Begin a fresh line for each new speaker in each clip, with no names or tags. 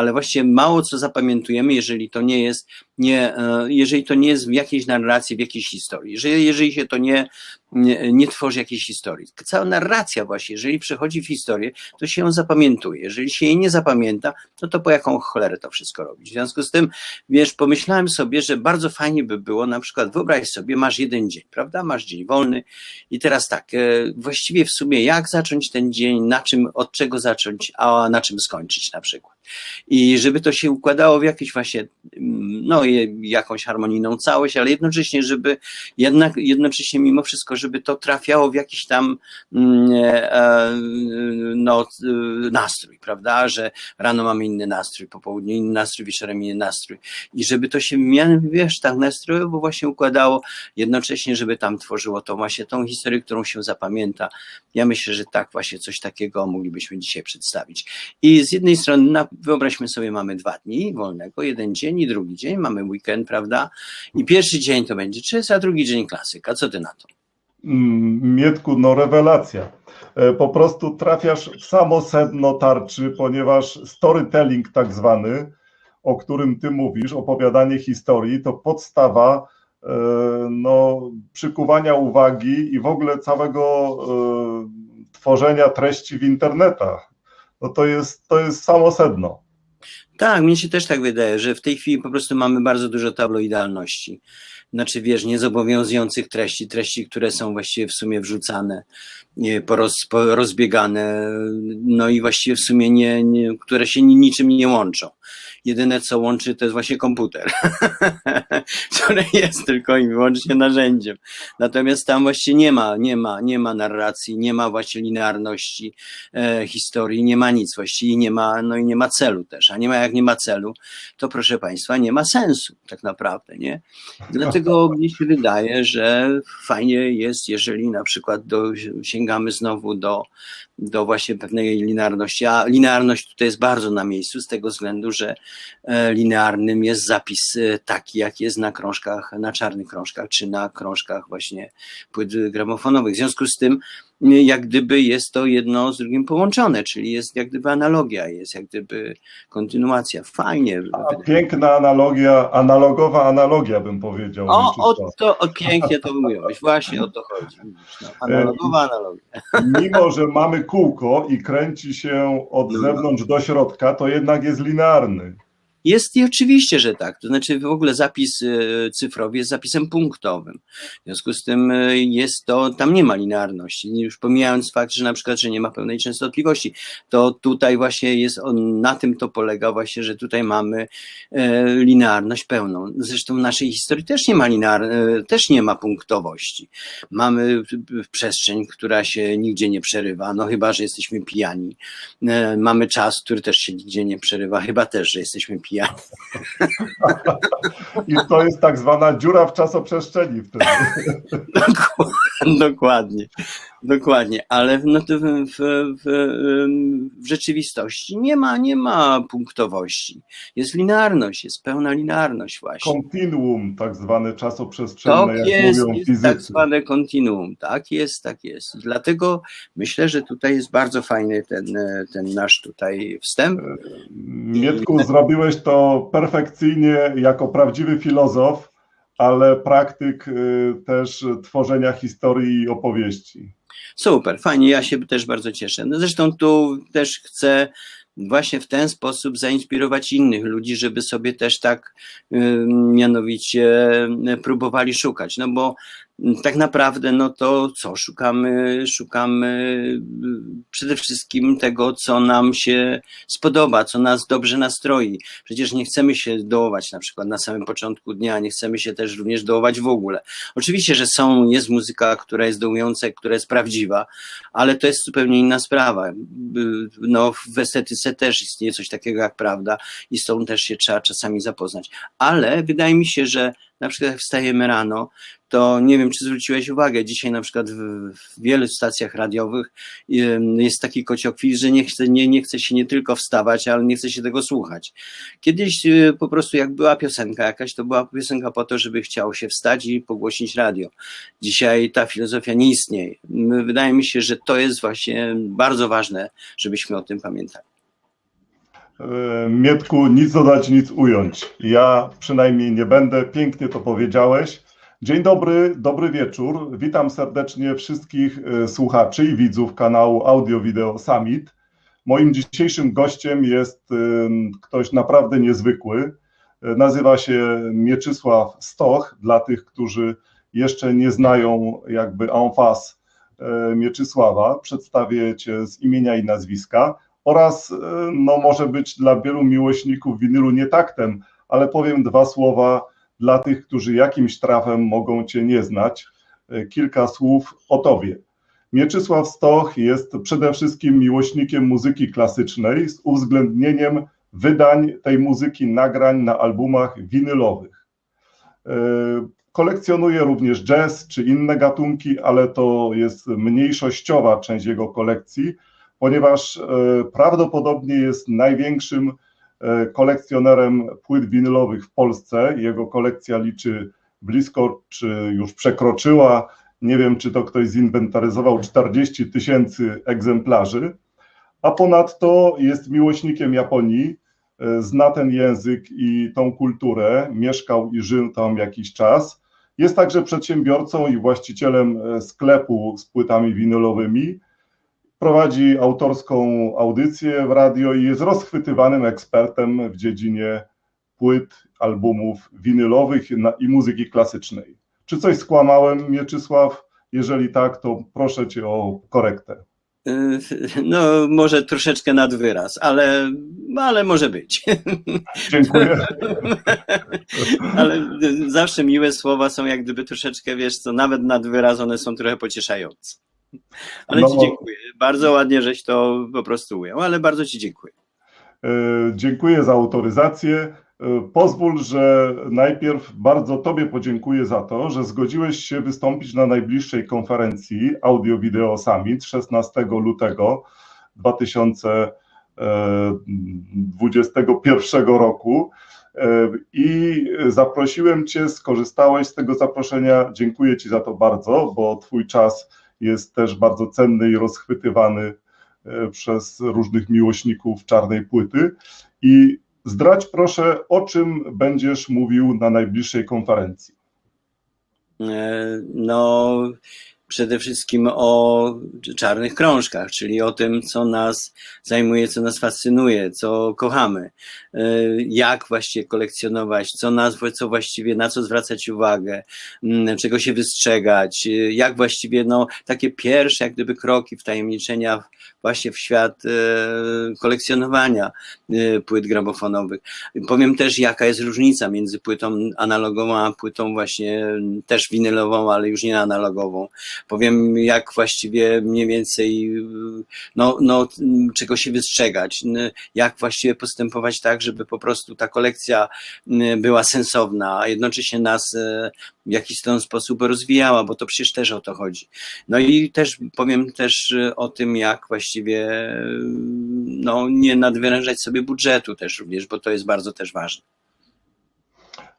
ale właściwie mało co zapamiętujemy, jeżeli to nie jest, nie, e, jeżeli to nie jest w jakiejś narracji, w jakiejś historii, jeżeli, jeżeli się to nie, nie, nie tworzy jakiejś historii. Cała narracja właśnie, jeżeli przechodzi w historię, to się ją zapamiętuje. Jeżeli się jej nie zapamięta, no to po jaką cholerę to wszystko robić. W związku z tym, wiesz, pomyślałem sobie, że bardzo fajnie by było, na przykład wyobraź sobie, masz jeden dzień, prawda? Masz dzień wolny i teraz tak, e, właściwie w sumie jak zacząć ten dzień, na czym, od czego zacząć, a na czym skończyć na przykład. I żeby to się układało w jakieś właśnie, mm, no jakąś harmonijną całość, ale jednocześnie, żeby jednak, jednocześnie mimo wszystko, żeby to trafiało w jakiś tam mm, e, e, no, nastrój, prawda, że rano mamy inny nastrój, po południu inny nastrój, wieczorem inny nastrój i żeby to się, wiesz, tak nastrojowo właśnie układało, jednocześnie, żeby tam tworzyło to właśnie tą historię, którą się zapamięta. Ja myślę, że tak właśnie coś takiego moglibyśmy dzisiaj przedstawić. I z jednej strony na wyobraźmy sobie, mamy dwa dni wolnego, jeden dzień i drugi dzień, mamy weekend, prawda? I pierwszy dzień to będzie czes, a drugi dzień klasyka. Co ty na to?
Mm, Mietku, no rewelacja. E, po prostu trafiasz w samo sedno tarczy, ponieważ storytelling tak zwany, o którym ty mówisz, opowiadanie historii, to podstawa e, no, przykuwania uwagi i w ogóle całego e, tworzenia treści w internetach no to jest, to jest samo sedno.
Tak, mnie się też tak wydaje, że w tej chwili po prostu mamy bardzo dużo tabloidalności. Znaczy, wiesz, niezobowiązujących treści, treści, które są właściwie w sumie wrzucane, poroz, rozbiegane, no i właściwie w sumie nie, nie, które się niczym nie łączą jedyne co łączy to jest właśnie komputer, który jest tylko i wyłącznie narzędziem. Natomiast tam właśnie nie ma, nie ma, nie ma narracji, nie ma właśnie linearności e, historii, nie ma nic właściwie, nie ma, no i nie ma celu też, a nie ma jak nie ma celu, to proszę Państwa, nie ma sensu tak naprawdę, nie? Dlatego mi się wydaje, że fajnie jest, jeżeli na przykład do, sięgamy znowu do, do właśnie pewnej linearności, a linearność tutaj jest bardzo na miejscu z tego względu, że E, linearnym jest zapis e, taki, jak jest na krążkach, na czarnych krążkach, czy na krążkach właśnie płyt gramofonowych. W związku z tym, jak gdyby jest to jedno z drugim połączone, czyli jest jak gdyby analogia, jest jak gdyby kontynuacja. Fajnie.
A, piękna analogia, analogowa analogia bym powiedział.
O, o to o, pięknie to mówiłeś, właśnie o to chodzi. No, analogowa analogia.
Mimo, że mamy kółko i kręci się od no. zewnątrz do środka, to jednak jest linearny.
Jest i oczywiście, że tak. To znaczy w ogóle zapis e, cyfrowy jest zapisem punktowym. W związku z tym e, jest to, tam nie ma linearności. Już pomijając fakt, że na przykład, że nie ma pełnej częstotliwości, to tutaj właśnie jest, on, na tym to polega właśnie, że tutaj mamy e, linearność pełną. Zresztą w naszej historii też nie ma linear, też nie ma punktowości. Mamy przestrzeń, która się nigdzie nie przerywa, no chyba, że jesteśmy pijani. Mamy czas, który też się nigdzie nie przerywa, chyba też, że jesteśmy pijani
I to jest tak zwana dziura w czasoprzestrzeni wtedy.
Dokładnie, dokładnie, ale w, no w, w, w, rzeczywistości nie ma, nie ma punktowości. Jest linearność, jest pełna linearność właśnie.
Kontinuum, tak zwane czasoprzestrzenne,
tak jak jest, mówią jest fizycy. tak zwane kontinuum, tak jest, tak jest. Dlatego myślę, że tutaj jest bardzo fajny ten, ten nasz tutaj wstęp.
Mietku, zrobiłeś to perfekcyjnie jako prawdziwy filozof, ale praktyk y, też tworzenia historii i opowieści.
Super, fajnie, ja się też bardzo cieszę. No zresztą tu też chcę właśnie w ten sposób zainspirować innych ludzi, żeby sobie też tak y, mianowicie próbowali szukać. No bo tak naprawdę, no to co, szukamy, szukamy przede wszystkim tego, co nam się spodoba, co nas dobrze nastroi. Przecież nie chcemy się dołować na przykład na samym początku dnia, nie chcemy się też również dołować w ogóle. Oczywiście, że są, jest muzyka, która jest dołująca, która jest prawdziwa, ale to jest zupełnie inna sprawa. No, w estetyce też istnieje coś takiego jak prawda i z tą też się trzeba czasami zapoznać. Ale wydaje mi się, że na przykład jak wstajemy rano, to nie wiem, czy zwróciłeś uwagę, dzisiaj na przykład w, w wielu stacjach radiowych jest taki kociokwil, że nie chce, nie, nie chce się nie tylko wstawać, ale nie chce się tego słuchać. Kiedyś y, po prostu jak była piosenka jakaś, to była piosenka po to, żeby chciało się wstać i pogłosić radio. Dzisiaj ta filozofia nie istnieje. Wydaje mi się, że to jest właśnie bardzo ważne, żebyśmy o tym pamiętali.
E, Mietku, nic dodać, nic ująć. Ja przynajmniej nie będę. Pięknie to powiedziałeś. Dzień dobry, dobry wieczór. Witam serdecznie wszystkich e, słuchaczy i widzów kanału Audio Video Summit. Moim dzisiejszym gościem jest e, ktoś naprawdę niezwykły. Nazywa się Mieczysław Stoch. Dla tych, którzy jeszcze nie znają jakby en face Mieczysława, przedstawię cię z imienia i nazwiska oraz e, no, może być dla wielu miłośników winylu nie taktem, ale powiem dwa słowa dla tych, którzy jakimś trafem mogą Cię nie znać. E, Kilka słów o Tobie. Mieczysław Stoch jest przede wszystkim miłośnikiem muzyki klasycznej z uwzględnieniem wydań tej muzyki, nagrań na albumach winylowych. E, Kolekcjonuje również jazz czy inne gatunki, ale to jest mniejszościowa część jego kolekcji ponieważ e, prawdopodobnie jest największym e, kolekcjonerem płyt winylowych w Polsce. Jego kolekcja liczy blisko, czy już przekroczyła, nie wiem czy to ktoś zinwentaryzował, 40 tysięcy egzemplarzy, a ponadto jest miłośnikiem Japonii, e, zna ten język i tą kulturę, mieszkał i żył tam jakiś czas. Jest także przedsiębiorcą i właścicielem sklepu z płytami winylowymi prowadzi autorską audycję w radio i jest rozchwytywanym ekspertem w dziedzinie płyt, albumów winylowych i muzyki klasycznej. Czy coś skłamałem, Mieczysław? Jeżeli tak, to proszę cię o korektę.
No, może troszeczkę nad wyraz, ale, ale może być.
Dziękuję.
ale zawsze miłe słowa są jak gdyby troszeczkę, wiesz co, nawet nad wyraz one są trochę pocieszające. Ale
No,
Ci dziękuję. Bardzo ładnie, żeś to po prostu ujął, ale bardzo Ci dziękuję.
E, Dziękuję za autoryzację. E, Pozwól, że najpierw bardzo Tobie podziękuję za to, że zgodziłeś się wystąpić na najbliższej konferencji Audio Video Summit 16 lutego 2021 roku. E, I zaprosiłem Cię, skorzystałeś z tego zaproszenia. Dziękuję Ci za to bardzo, bo Twój czas jest też bardzo cenny i rozchwytywany e, przez różnych miłośników czarnej płyty. I zdradź proszę, o czym będziesz mówił na najbliższej konferencji.
E, No, przede wszystkim o czarnych krążkach, czyli o tym, co nas zajmuje, co nas fascynuje, co kochamy, E, jak właściwie kolekcjonować, co nas, co właściwie, na co zwracać uwagę, czego się wystrzegać, e, jak właściwie, no, takie pierwsze, jak gdyby kroki wtajemniczenia właśnie w świat e, kolekcjonowania płyt gramofonowych. Powiem też, jaka jest różnica między płytą analogową, a płytą właśnie też winylową, ale już nie analogową. Powiem, jak właściwie mniej więcej, no, no, czego się wystrzegać, jak właściwie postępować tak, żeby po prostu ta kolekcja była sensowna, a jednocześnie nas e, w jakiś ten sposób rozwijała, bo to przecież też o to chodzi. No i też powiem też e, o tym, jak właściwie e, no, nie nadwyrężać sobie budżetu też również, bo to jest bardzo też ważne.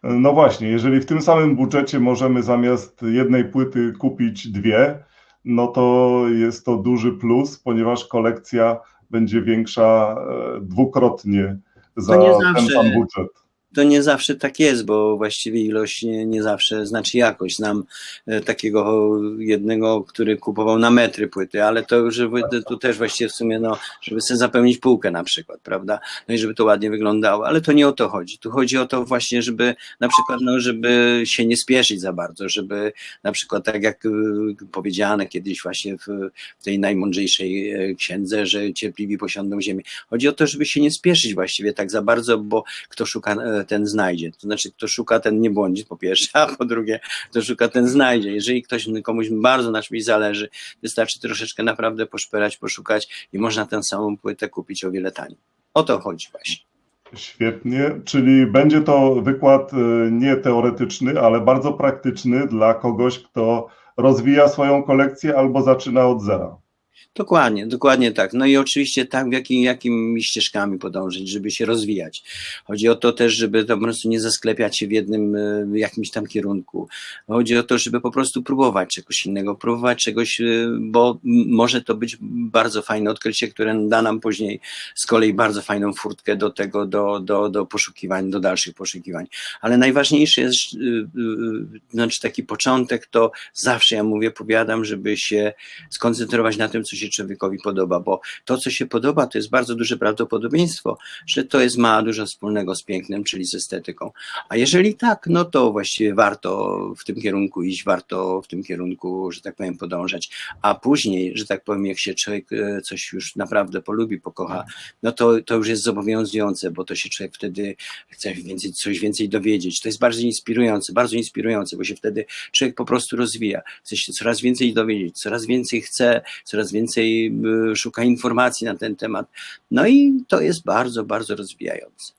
No właśnie, jeżeli w tym samym budżecie możemy zamiast jednej płyty kupić dwie, no to jest to duży plus, ponieważ kolekcja będzie większa e, dwukrotnie za ten sam budżet.
To nie zawsze tak jest, bo właściwie ilość nie, nie zawsze znaczy jakość. Znam e, takiego jednego, który kupował na metry płyty, ale to już tu też właściwie w sumie, no, żeby sobie zapełnić półkę na przykład, prawda? No i żeby to ładnie wyglądało, ale to nie o to chodzi. Tu chodzi o to właśnie, żeby na przykład, no, żeby się nie spieszyć za bardzo, żeby na przykład tak jak y, powiedziane kiedyś właśnie w, w tej najmądrzejszej e, księdze, że cierpliwi posiądą ziemię. Chodzi o to, żeby się nie spieszyć właściwie tak za bardzo, bo kto szuka, e, ten znajdzie. To znaczy, kto szuka, ten nie błądzi, po pierwsze, a po drugie, kto szuka, ten znajdzie. Jeżeli ktoś komuś bardzo na czymś zależy, wystarczy troszeczkę naprawdę poszperać, poszukać i można tę samą płytę kupić o wiele taniej. O to chodzi właśnie.
Świetnie, czyli będzie to wykład e, nie teoretyczny, ale bardzo praktyczny dla kogoś, kto rozwija swoją kolekcję albo zaczyna od zera.
Dokładnie, dokładnie tak. No i oczywiście tak, w jakim, jakimi ścieżkami podążyć, żeby się rozwijać. Chodzi o to też, żeby to po prostu nie zasklepiać się w jednym e, jakimś tam kierunku. Chodzi o to, żeby po prostu próbować czegoś innego, próbować czegoś, e, bo może to być bardzo fajne odkrycie, które da nam później z kolei bardzo fajną furtkę do tego, do, do, do poszukiwań, do dalszych poszukiwań. Ale najważniejszy jest, e, znaczy taki początek, to zawsze ja mówię, powiadam, żeby się skoncentrować na tym, co się człowiekowi podoba, bo to, co się podoba, to jest bardzo duże prawdopodobieństwo, że to jest ma dużo wspólnego z pięknem, czyli z estetyką. A jeżeli tak, no to właściwie warto w tym kierunku iść, warto w tym kierunku, że tak powiem, podążać. A później, że tak powiem, jak się człowiek e, coś już naprawdę polubi, pokocha, no to, to już jest zobowiązujące, bo to się człowiek wtedy chce więcej, coś więcej dowiedzieć. To jest bardzo inspirujące, bardzo inspirujące, bo się wtedy człowiek po prostu rozwija. Chce się coraz więcej dowiedzieć, coraz więcej chce, coraz więcej y, szuka informacji na ten temat. No i to jest bardzo, bardzo rozwijające.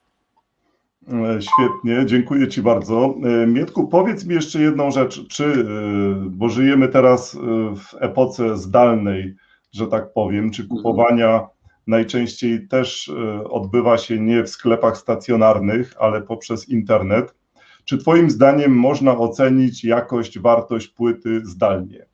E, Świetnie, dziękuję Ci bardzo. E, Mietku, powiedz mi jeszcze jedną rzecz, czy, e, bo żyjemy teraz e, w epoce zdalnej, że tak powiem, czy kupowania najczęściej też e, odbywa się nie w sklepach stacjonarnych, ale poprzez internet. Czy Twoim zdaniem można ocenić jakość, wartość płyty zdalnie?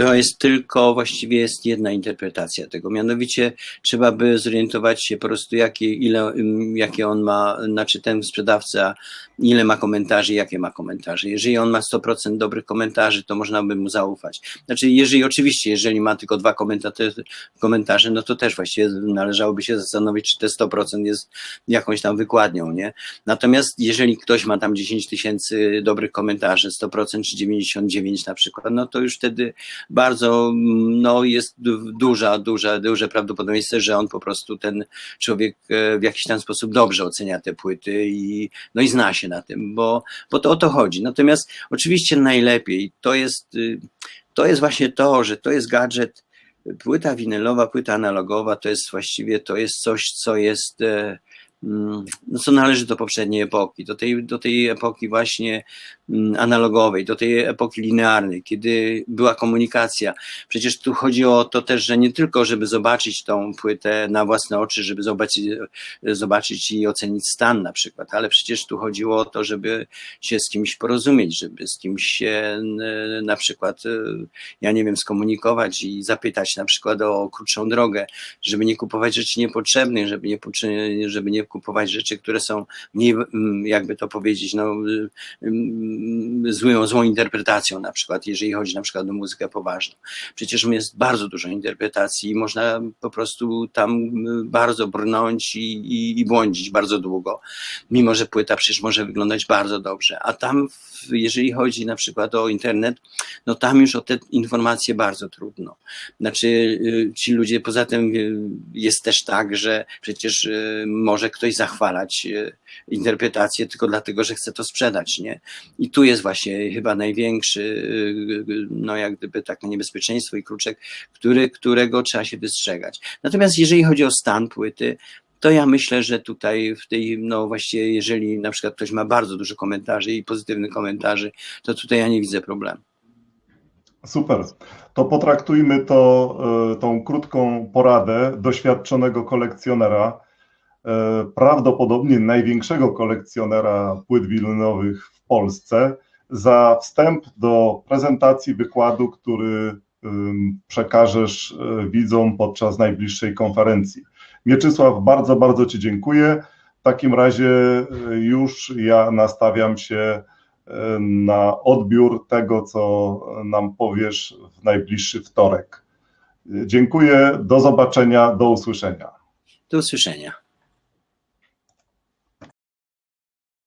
To jest tylko, właściwie jest jedna interpretacja tego. Mianowicie trzeba by zorientować się po prostu, jakie, ile, ym, jakie on ma, znaczy ten sprzedawca, ile ma komentarzy, jakie ma komentarze. Jeżeli on ma 100% dobrych komentarzy, to można by mu zaufać. Znaczy, jeżeli oczywiście, jeżeli ma tylko dwa komentarze, no to też właściwie należałoby się zastanowić, czy te 100% jest jakąś tam wykładnią, nie? Natomiast jeżeli ktoś ma tam 10 tysięcy dobrych komentarzy, 100% czy 99 na przykład, no to już wtedy bardzo, no jest du- duża, duża, duże prawdopodobieństwo, że on po prostu ten człowiek e, w jakiś tam sposób dobrze ocenia te płyty i, no i zna się na tym, bo, bo to o to chodzi. Natomiast oczywiście najlepiej to jest, y, to jest właśnie to, że to jest gadżet, płyta winylowa, płyta analogowa, to jest właściwie, to jest coś, co jest, e, no co należy do poprzedniej epoki, do tej, do tej epoki właśnie mm, analogowej, do tej epoki linearnej, kiedy była komunikacja. Przecież tu chodzi o to też, że nie tylko, żeby zobaczyć tą płytę na własne oczy, żeby zobaczyć, zobaczyć i ocenić stan na przykład, ale przecież tu chodziło o to, żeby się z kimś porozumieć, żeby z kimś się n- na przykład, e, ja nie wiem, skomunikować i zapytać na przykład o krótszą drogę, żeby nie kupować rzeczy niepotrzebnych, żeby nie, żeby nie kupować rzeczy, które są mniej, mm, jakby to powiedzieć, no, y, mm, złą, złą interpretacją na przykład, jeżeli chodzi na przykład o muzykę poważną. Przecież jest bardzo dużo interpretacji i można po prostu tam bardzo brnąć i, i, i błądzić bardzo długo, mimo że płyta przecież może wyglądać bardzo dobrze, a tam jeżeli chodzi na przykład o internet, no tam już o te informacje bardzo trudno. Znaczy y, ci ludzie, poza tym y, jest też tak, że przecież y, może ktoś zachwalać y, interpretację tylko dlatego, że chce to sprzedać, nie? I tu jest właśnie chyba największy, y, y, no jak gdyby takie niebezpieczeństwo i kruczek, który, którego trzeba się wystrzegać. Natomiast jeżeli chodzi o stan płyty, to ja myślę, że tutaj w tej, no właściwie, jeżeli na przykład ktoś ma bardzo dużo komentarzy i pozytywnych komentarzy, to tutaj ja nie widzę problemu.
Super. To potraktujmy to, e, tą krótką poradę doświadczonego kolekcjonera, e, prawdopodobnie największego kolekcjonera płyt winylowych w Polsce, za wstęp do prezentacji wykładu, który przekażesz e, widzom podczas najbliższej konferencji. Mieczysław, bardzo, bardzo Ci dziękuję. W takim razie e, już ja nastawiam się na odbiór tego, co nam powiesz w najbliższy wtorek. Dziękuję, do zobaczenia, do usłyszenia.
Do usłyszenia.